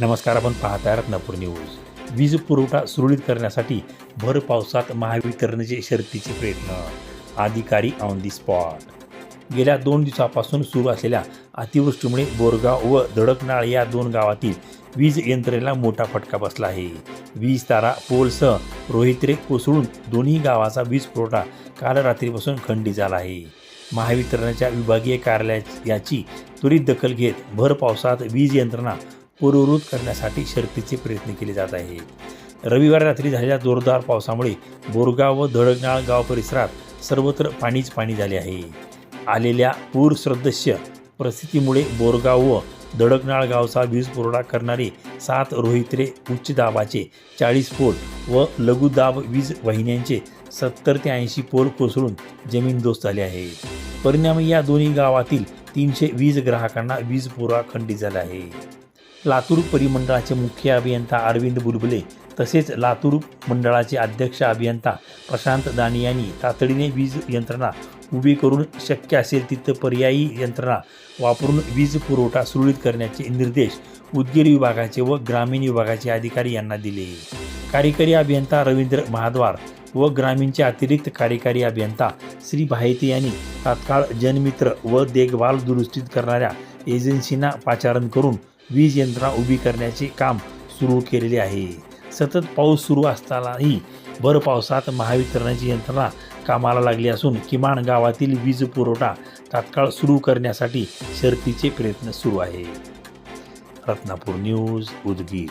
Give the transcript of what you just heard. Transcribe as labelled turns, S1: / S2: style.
S1: नमस्कार आपण पाहताय रत्नापूर न्यूज. वीज पुरवठा सुरळीत करण्यासाठी भर पावसात महावितरणचे शर्तीचे प्रयत्न अधिकारी ऑन दी स्पॉट गेल्या दोन दिवसापासून सुरू असलेल्या अतिवृष्टीमुळे बोरगाव व धडकनाळ या दोन गावातील वीज यंत्रणेला मोठा फटका बसला आहे. वीज तारा पोलसह रोहित्रे कोसळून दोन्ही गावाचा वीज पुरवठा काल रात्रीपासून खंडित झाला आहे. महावितरणाच्या विभागीय कार्यालयात याची त्वरित दखल घेत भर पावसात वीज यंत्रणा पूर्ववृत करण्यासाठी शर्तीचे प्रयत्न केले जात आहे. रविवारी रात्री झालेल्या जोरदार पावसामुळे बोरगाव व धडकनाळ गाव परिसरात सर्वत्र पाणीच पाणी झाले आहे. आलेल्या पूर परिस्थितीमुळे बोरगाव व धडकनाळ गावचा वीज पुरवठा करणारे सात रोहित्रे उच्च दाबाचे चाळीस पोल व लघुदाब वीज वाहिन्यांचे सत्तर ते ऐंशी पोल कोसळून जमीनदोस्त झाले आहे. परिणामी या दोन्ही गावातील तीनशे वीज ग्राहकांना वीज पुरवठा खंडित झाला आहे. लातूर परिमंडळाचे मुख्य अभियंता अरविंद बुलबुले तसेच लातूर मंडळाचे अध्यक्ष अभियंता प्रशांत दाणी यांनी तातडीने वीज यंत्रणा उभी करून शक्य असेल तिथं पर्यायी यंत्रणा वापरून वीज पुरवठा सुरळीत करण्याचे निर्देश उदगीर विभागाचे व ग्रामीण विभागाचे अधिकारी यांना दिले. कार्यकारी अभियंता रवींद्र महाद्वार व ग्रामीणचे अतिरिक्त कार्यकारी अभियंता श्री भायते यांनी तात्काळ जनमित्र व देखभाल दुरुस्तीत करणाऱ्या एजन्सींना पाचारण करून वीज यंत्रणा उभी करण्याचे काम सुरू केलेले आहे. सतत पाऊस सुरू असतानाही भर पावसात महावितरणाची यंत्रणा कामाला लागली असून किमान गावातील वीज पुरवठा तात्काळ सुरू करण्यासाठी शर्तीचे प्रयत्न सुरू आहे. रत्नापूर न्यूज उदगीर.